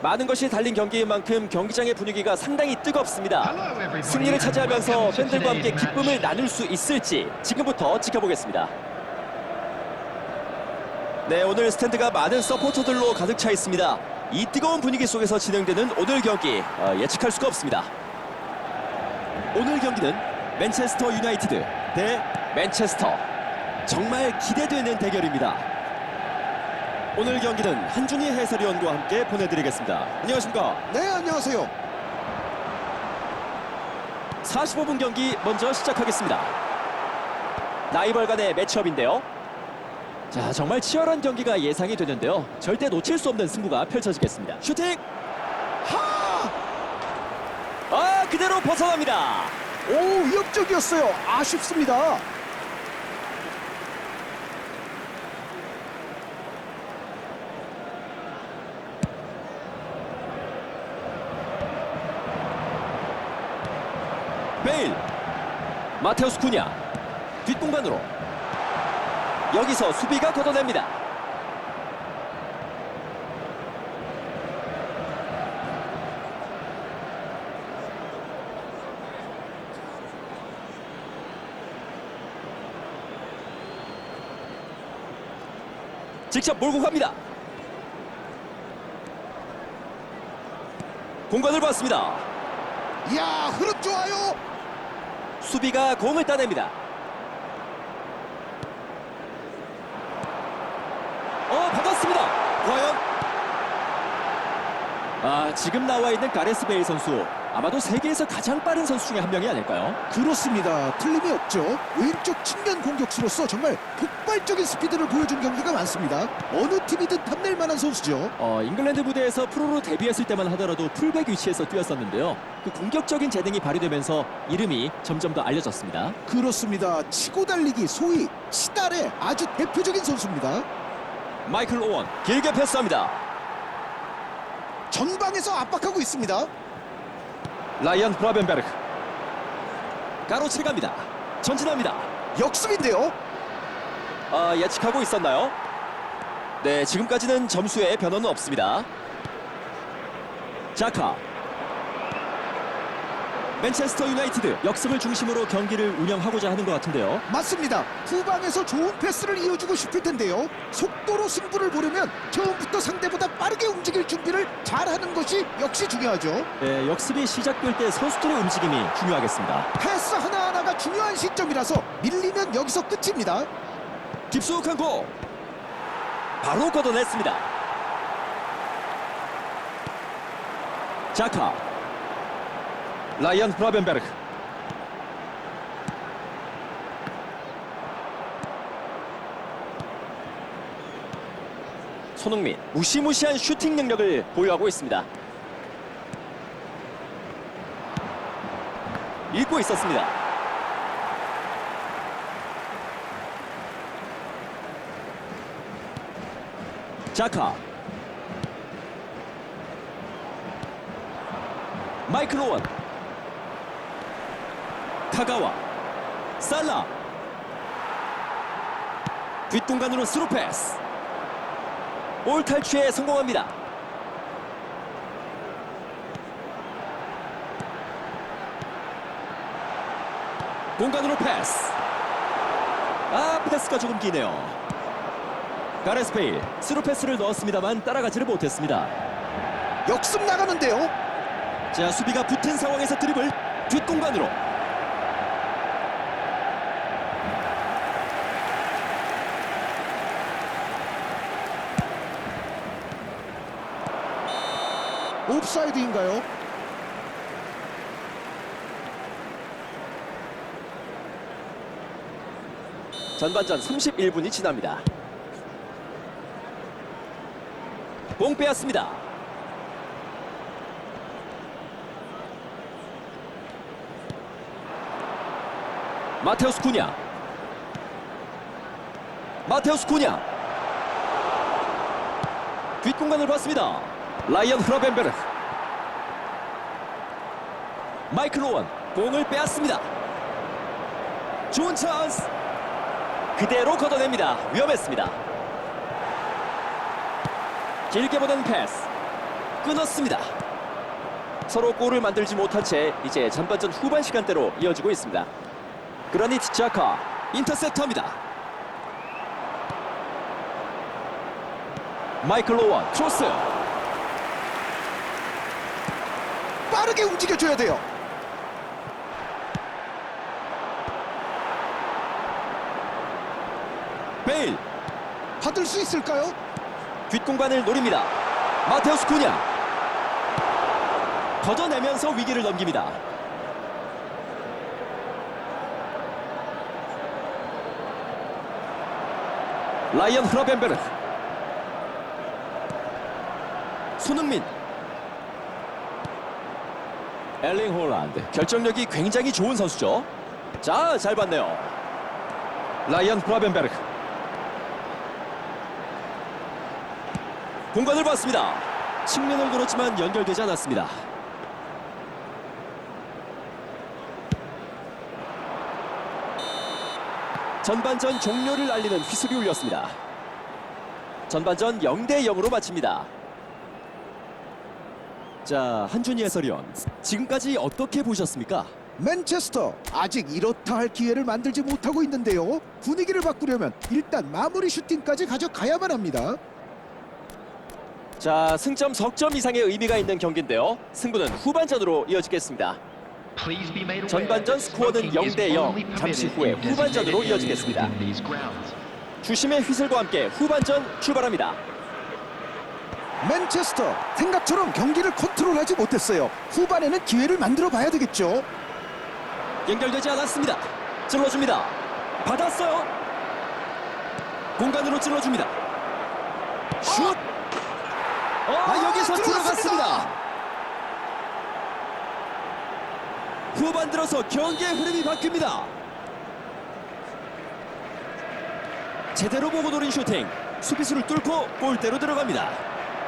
많은 것이 달린 경기인 만큼 경기장의 분위기가 상당히 뜨겁습니다. 승리를 차지하면서 팬들과 함께 기쁨을 나눌 수 있을지 지금부터 지켜보겠습니다. 네, 오늘 스탠드가 많은 서포터들로 가득 차 있습니다. 이 뜨거운 분위기 속에서 진행되는 오늘 경기 어, 예측할 수가 없습니다. 오늘 경기는 맨체스터 유나이티드 대 맨체스터 정말 기대되는 대결입니다. 오늘 경기는 한준희 해설위원과 함께 보내드리겠습니다. 안녕하십니까? 네, 안녕하세요. 45분 경기 먼저 시작하겠습니다. 라이벌 간의 매치업인데요. 자, 정말 치열한 경기가 예상이 되는데요. 절대 놓칠 수 없는 승부가 펼쳐지겠습니다. 슈팅! 하! 아, 그대로 벗어납니다. 오, 위협적이었어요. 아쉽습니다. 베일! 마테우스 쿠냐 뒷공간으로 여기서 수비가 걷어냅니다. 직접 몰고 갑니다. 공간을 봤습니다. 이야, 흐름 좋아요. 수비가 공을 따냅니다. 어, 받았습니다. 과연? 아, 지금 나와 있는 가레스 베일 선수. 아마도 세계에서 가장 빠른 선수 중에 한 명이 아닐까요? 그렇습니다. 틀림이 없죠. 왼쪽 측면 공격수로서 정말 폭발적인 스피드를 보여준 경기가 많습니다. 어느 팀이든 탐낼 만한 선수죠. 어, 잉글랜드 무대에서 프로로 데뷔했을 때만 하더라도 풀백 위치에서 뛰었었는데요. 그 공격적인 재능이 발휘되면서 이름이 점점 더 알려졌습니다. 그렇습니다. 치고 달리기 소위 치달의 아주 대표적인 선수입니다. 마이클 오원 길게 패스합니다. 전방에서 압박하고 있습니다. 라이언 브라벤베르크 가로채 갑니다. 전진합니다. 역습인데요. 아, 예측하고 있었나요? 네, 지금까지는 점수에 변화는 없습니다. 자카. 맨체스터 유나이티드 역습을 중심으로 경기를 운영하고자 하는 것 같은데요. 맞습니다. 후방에서 좋은 패스를 이어주고 싶을 텐데요. 속도로 승부를 보려면 처음부터 상대보다 빠르게 움직일 준비를 잘하는 것이 역시 중요하죠. 네, 역습이 시작될 때 선수들의 움직임이 중요하겠습니다. 패스 하나하나가 중요한 시점이라서 밀리면 여기서 끝입니다. 깊숙한 공. 바로 걷어냈습니다. 자카. 라이언 브라벤베르크. 손흥민 무시무시한 슈팅 능력을 보유하고 있습니다. 읽고 있었습니다. 자카 마이클 오원 카가와. 살라. 뒷공간으로 스루 패스. 볼 탈취에 성공합니다. 공간으로 패스. 아 패스가 조금 기네요. 가레스 베일 스루 패스를 넣었습니다만 따라가지를 못했습니다. 역습 나가는데요. 자 수비가 붙은 상황에서 드리블 뒷공간으로 옵사이드인가요? 전반전 31분이 지납니다. 공 빼앗습니다. 마테우스 쿠냐 마테우스 쿠냐 뒷공간을 봤습니다. 라이언 흐라벤베르 마이클 오원 공을 빼앗습니다. 좋은 찬스 그대로 걷어냅니다. 위험했습니다. 길게 보낸 패스. 끊었습니다. 서로 골을 만들지 못한 채 이제 전반전 후반 시간대로 이어지고 있습니다. 그라니트 자카 인터셉터입니다. 마이클 로원 크로스 빠르게 움직여줘야 돼요. 베일 받을 수 있을까요? 뒷공간을 노립니다. 마테우스 쿠냐 걷어내면서 위기를 넘깁니다. 라이언 흐라벤베르 손흥민 엘링 홀란드 결정력이 굉장히 좋은 선수죠. 자, 잘 봤네요. 라이언 흐라벤베르 공간을 봤습니다. 측면을 노렸지만 연결되지 않았습니다. 전반전 종료를 알리는 휘슬이 울렸습니다. 전반전 0대 0으로 마칩니다. 자, 한준희 해설위원. 지금까지 어떻게 보셨습니까? 맨체스터 아직 이렇다 할 기회를 만들지 못하고 있는데요. 분위기를 바꾸려면 일단 마무리 슈팅까지 가져가야만 합니다. 자, 승점 석점 이상의 의미가 있는 경기인데요. 승부는 후반전으로 이어지겠습니다. 전반전 스코어는 0대 0. 잠시 후에 후반전으로 이어지겠습니다. 주심의 휘슬과 함께 후반전 출발합니다. 맨체스터 생각처럼 경기를 컨트롤하지 못했어요. 후반에는 기회를 만들어 봐야 되겠죠. 연결되지 않았습니다. 찔러줍니다. 받았어요. 공간으로 찔러줍니다. 슛! 아, 아, 여기서 들어갔습니다. 들어갔습니다. 후반 들어서 경기의 흐름이 바뀝니다. 제대로 보고 노린 슈팅. 수비수를 뚫고 골대로 들어갑니다.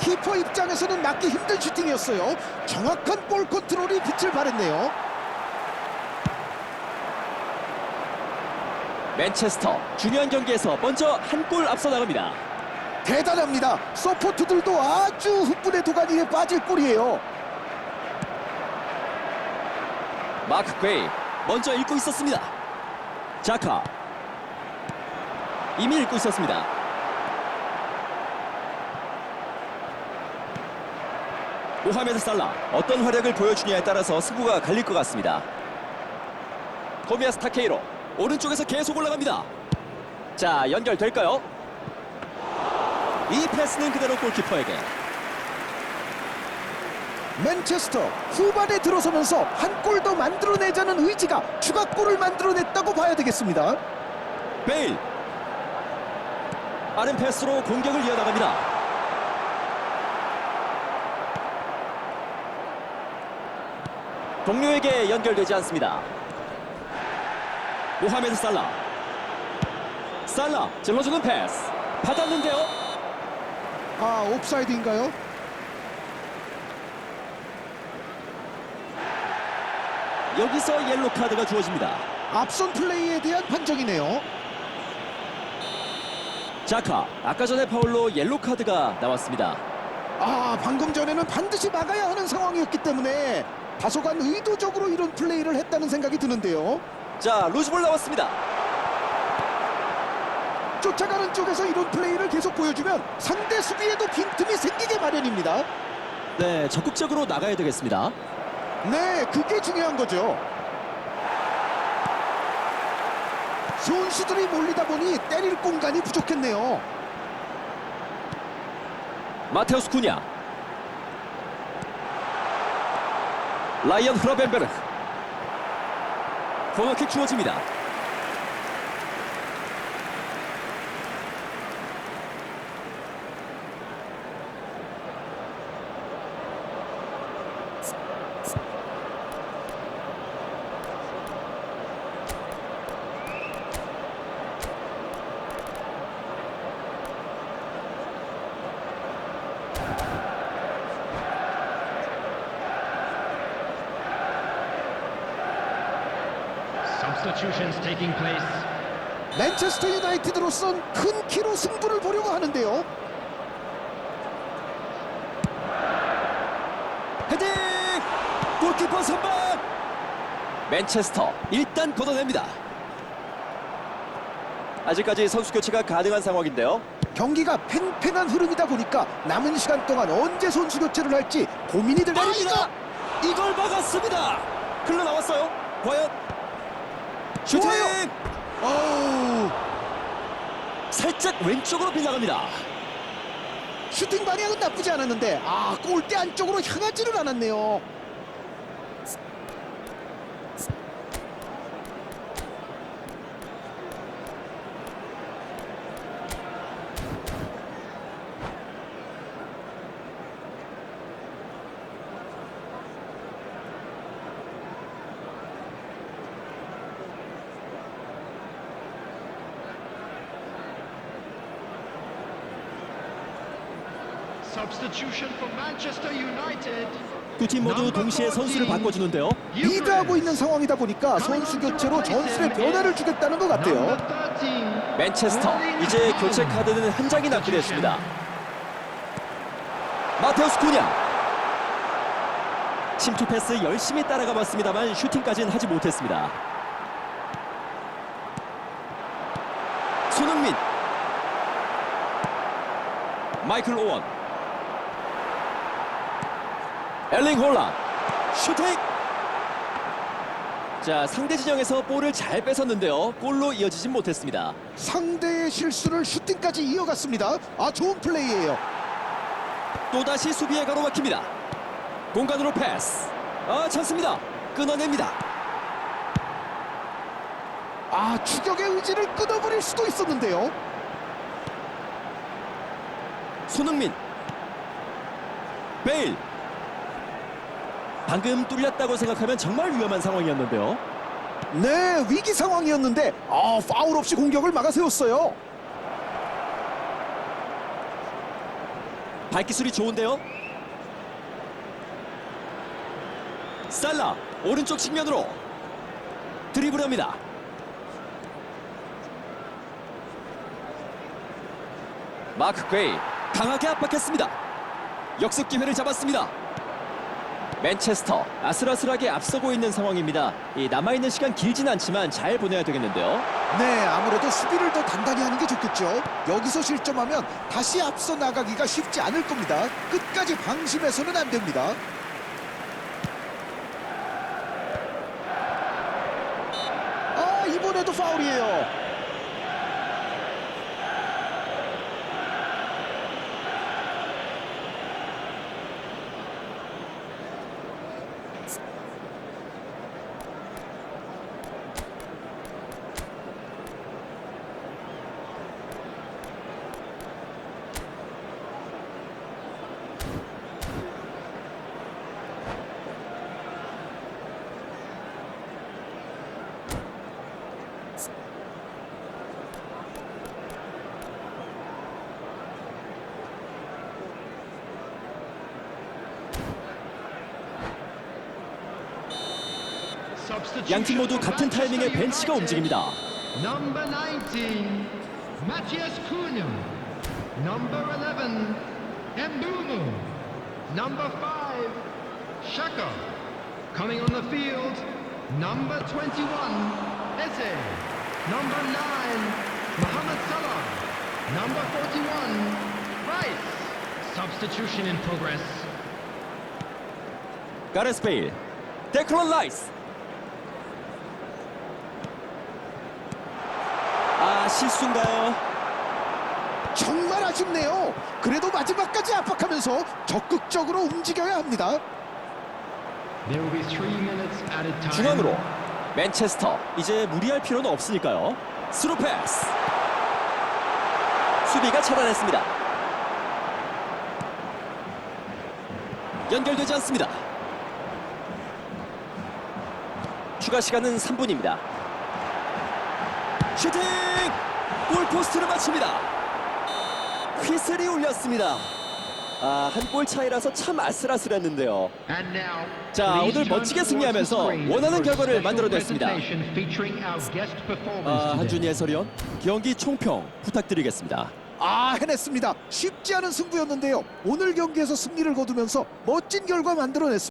키퍼 입장에서는 막기 힘든 슈팅이었어요. 정확한 볼 컨트롤이 빛을 발했네요. 맨체스터 중요한 경기에서 먼저 한 골 앞서 나갑니다. 대단합니다. 서포트들도 아주 흑분의 도가니에 빠질 골이에요. 마크 퀘이 먼저 읽고 있었습니다. 자카 이미 읽고 있었습니다. 모하메드 살라 어떤 활약을 보여주냐에 따라서 승부가 갈릴 것 같습니다. 토미아스 타케이로 오른쪽에서 계속 올라갑니다. 자 연결될까요? 이 패스는 그대로 골키퍼에게. 맨체스터 후반에 들어서면서 한 골 더 만들어내자는 의지가 추가골을 만들어냈다고 봐야 되겠습니다. 베일. 빠른 패스로 공격을 이어나갑니다. 동료에게 연결되지 않습니다. 모하메드 살라. 살라 찔러주는 패스. 받았는데요 아 옵사이드인가요? 여기서 옐로 카드가 주어집니다 앞선 플레이에 대한 판정이네요. 자카 아까 전에 파울로 옐로 카드가 나왔습니다 아 방금 전에는 반드시 막아야 하는 상황이었기 때문에 다소간 의도적으로 이런 플레이를 했다는 생각이 드는데요. 자 루즈볼 나왔습니다 쫓아가는 쪽에서 이런 플레이를 계속 보여주면 상대 수비에도 빈틈이 생기게 마련입니다. 네 적극적으로 나가야 되겠습니다 네, 그게 중요한 거죠. 선수들이 몰리다 보니 때릴 공간이 부족했네요. 마테우스 쿠냐 라이언 흐라벤베르 코너킥 주어집니다 맨체스터 유나이티드로선 큰 키로 승부를 보려고 하는데요. 헤딩! 골키퍼 선방! 맨체스터 일단 걷어냅니다. 아직까지 선수 교체가 가능한 상황인데요. 경기가 팽팽한 흐름이다 보니까 남은 시간 동안 언제 선수 교체를 할지 고민이 될. 이거! 이걸 막았습니다. 흘러 나왔어요. 과연 슈팅! 어우, 살짝 왼쪽으로 빗나갑니다. 슈팅 방향은 나쁘지 않았는데 아 골대 안쪽으로 향하지는 않았네요. 두팀 모두 동시에 선수를 바꿔주는데요. 리드하고 있는 상황이다 보니까 선수 교체로 전술에 변화를 주겠다는 것 같아요. Number 13. 맨체스터 이제 교체 카드는 한 장이 남게 됐습니다. 마테우스 쿠냐 침투 패스 열심히 따라가 봤습니다만 슈팅까지는 하지 못했습니다. 손흥민 마이클 오원 엘링 홀란 슈팅 자 상대 진영에서 볼을 잘 뺏었는데요. 골로 이어지진 못했습니다. 상대의 실수를 슈팅까지 이어갔습니다. 아 좋은 플레이예요. 또다시 수비에 가로막힙니다. 공간으로 패스. 아 찬스입니다. 끊어냅니다. 아 추격의 의지를 끊어버릴 수도 있었는데요. 손흥민. 베일 방금 뚫렸다고 생각하면 정말 위험한 상황이었는데요. 네 위기 상황이었는데 아 파울 없이 공격을 막아세웠어요. 발기술이 좋은데요? 살라 오른쪽 측면으로 드리블합니다. 마크 괴이 강하게 압박했습니다. 역습 기회를 잡았습니다 맨체스터 아슬아슬하게 앞서고 있는 상황입니다 이 남아있는 시간 길진 않지만 잘 보내야 되겠는데요 네 아무래도 수비를 더 단단히 하는 게 좋겠죠. 여기서 실점하면 다시 앞서 나가기가 쉽지 않을 겁니다. 끝까지 방심해서는 안 됩니다. 아 이번에도 파울이에요. 양팀 모두 같은 타이밍에 벤치가. 움직입니다 Number 19, Matthias Cunha. Number 11, Mbumu. Number 5, Shaka. Coming on the field, number 21, Eze. Number 9, Mohamed Salah. Number 41, Rice. Substitution in progress. 가레스 베일 데클런 라이스 아 실수인가요? 정말 아쉽네요. 그래도 마지막까지 압박하면서 적극적으로 움직여야 합니다. 중앙으로 맨체스터. 이제 무리할 필요는 없으니까요. 스루 패스. 수비가 차단했습니다. 연결되지 않습니다. 추가 시간은 3분입니다 슈팅 골포스트를 맞춥니다 휘슬이 울렸습니다 아 한 골 차이라서 참 아슬아슬했는데요 자, 오늘 멋지게 승리하면서 원하는 결과를 만들어냈습니다. 아. 한준희 해설위원 경기 총평 부탁드리겠습니다. 아 해냈습니다. 쉽지 않은 승부였는데요. 오늘 경기에서 승리를 거두면서 멋진 결과 만들어냈습니다.